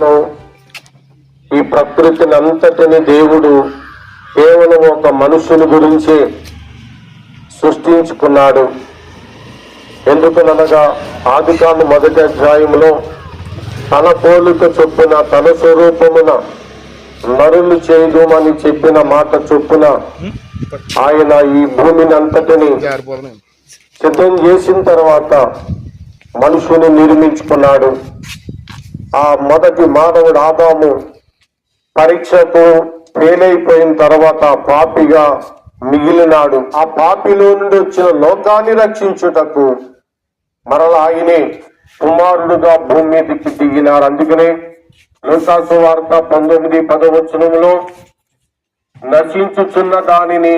ప్రకృతిలో ఈ ప్రకృతిని అంతటిని దేవుడు కేవలం ఒక మనుషుని గురించి సృష్టించుకున్నాడు. ఎందుకనగా ఆదికాండ మొదటి అధ్యాయంలో తన పోలిక చొప్పున తన స్వరూపమున నరులు చేయదుమని చెప్పిన మాట చొప్పున ఆయన ఈ భూమిని అంతటిని సిద్ధం చేసిన తర్వాత మనుషుని నిర్మించుకున్నాడు. ఆ మొదటి మానవుడు ఆదాము పరీక్షకు ఫెయిల్ అయిపోయిన తర్వాత పాపిగా మిగిలినాడు. ఆ పాపిలో నుండి వచ్చిన లోకాన్ని రక్షించుటకు మరలా ఆయనే కుమారుడుగా భూమి మీదకి దిగినారు అందుకనే లోకాసు వార్త పంతొమ్మిది పదవచనంలో నశించుచున్న దానిని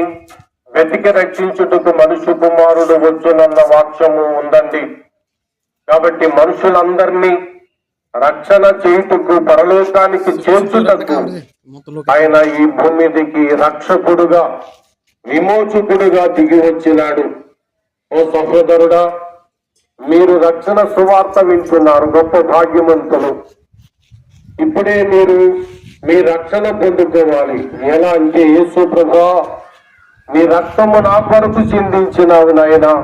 వెతికి రక్షించుటకు మనుషు కుమారుడు వచ్చునన్న వాక్యము ఉందండి. కాబట్టి మనుషులందరినీ రక్షణ చేయుటకు పరలోకానికి చేర్చుటకు ఆయన ఈ భూమి మీదకి రక్షకుడుగా విమోచకుడుగా దిగి వచ్చినాడు. ఓ సహోదరుడా మీరు రక్షణ సువార్త వింటున్నారు గొప్ప భాగ్యవంతులు. ఇప్పుడే మీరు మీ రక్షణ పొందుకోవాలి. ఎలా అంటే యేసు ప్రభా నీ రక్తము నా కొరకు చిందించినావు నాయనా.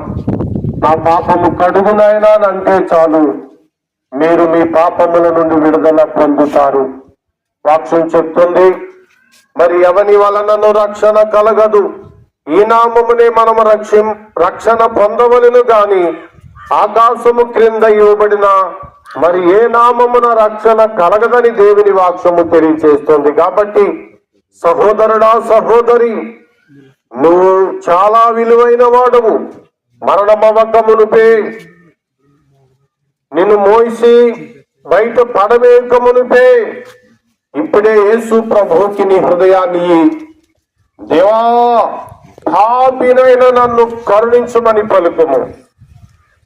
నా పాపము కడుగు నాయనా అని అంటే చాలు. మీరు మీ పాపముల నుండి విడుదల పొందుతారు. వాక్యం చెప్తుంది మరి ఎవని వలనను రక్షణ కలగదు? ఈ నామమునే మనము రక్షం రక్షణ పొందవలను గాని ఆకాశము క్రింద ఇవ్వబడిన మరి ఏ నామమున రక్షణ కలగదని దేవుని వాక్యము తెలియచేస్తుంది. కాబట్టి సహోదరుడా సహోదరి నువ్వు చాలా విలువైన వాడవు. మరణమవకమునుపే నిన్ను మోసి బయట పడవేకమునిపే ఇప్పుడే యేసు ప్రభుకి నీ హృదయాన్ని దేవా పాపినైన నన్ను కరుణించమని పలుకుము.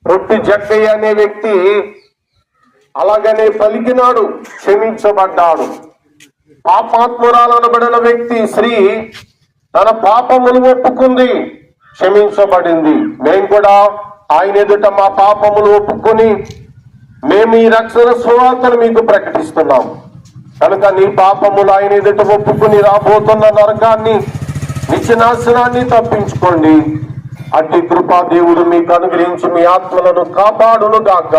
పుట్టి జక్కయ్య అనే వ్యక్తి అలాగనే పలికినాడు క్షమించబడ్డాడు. పాపాత్మురాలనబడిన వ్యక్తి స్త్రీ తన పాపములు ఒప్పుకుంది క్షమించబడింది. మేము కూడా ఆయన ఎదుట మా పాపములు ఒప్పుకొని మేము ఈ రక్షణ సువార్తను మీకు ప్రకటిస్తున్నాం. కనుక నీ పాపములు ఆయన ఎదుట ఒప్పుకుని రాబోతున్న నరకాన్ని నిత్యనాశనాన్ని తప్పించుకోండి. అట్టి కృపా దేవుడు మీకు అనుగ్రహించి మీ ఆత్మలను కాపాడును గాక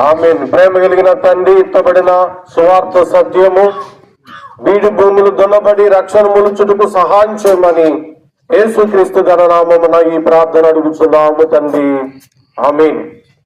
ఆమె ప్రేమ కలిగిన తండ్రి ఇత్తబడిన సువార్త సత్యము వీడి భూములు దున్నబడి రక్షణ ములుచుటకు సహాయం చేయమని యేసుక్రీస్తు గణనామమున ఈ ప్రార్థన అడుగుతున్నాము తండ్రి. ఆమెన్.